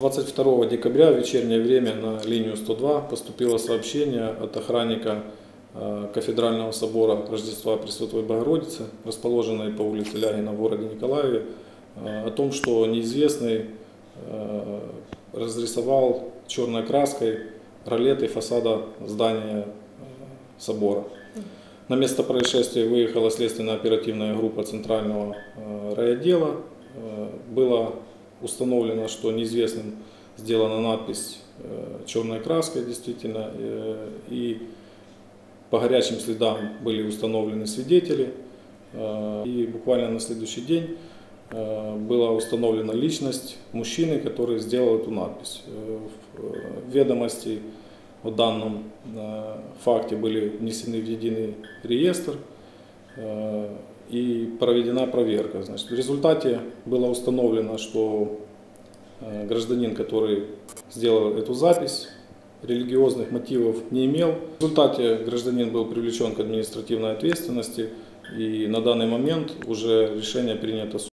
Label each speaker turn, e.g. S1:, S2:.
S1: 22 декабря в вечернее время на линию 102 поступило сообщение от охранника э, кафедрального собора Рождества Пресвятой Богородицы, расположенной по улице Лягина в городе Николаеве, э, о том, что неизвестный э, разрисовал черной краской ролеты фасада здания собора. На место происшествия выехала следственно-оперативная группа Центрального райотдела. Было установлено, что неизвестным сделана надпись э, черной краской действительно, э, и по горячим следам были установлены свидетели, э, и буквально на следующий день была установлена личность мужчины, который сделал эту надпись. В ведомости о данном факте были внесены в единый реестр и проведена проверка. Значит, в результате было установлено, что э, гражданин, который сделал эту запись, религиозных мотивов не имел. В результате гражданин был привлечен к административной ответственности и на данный момент уже решение принято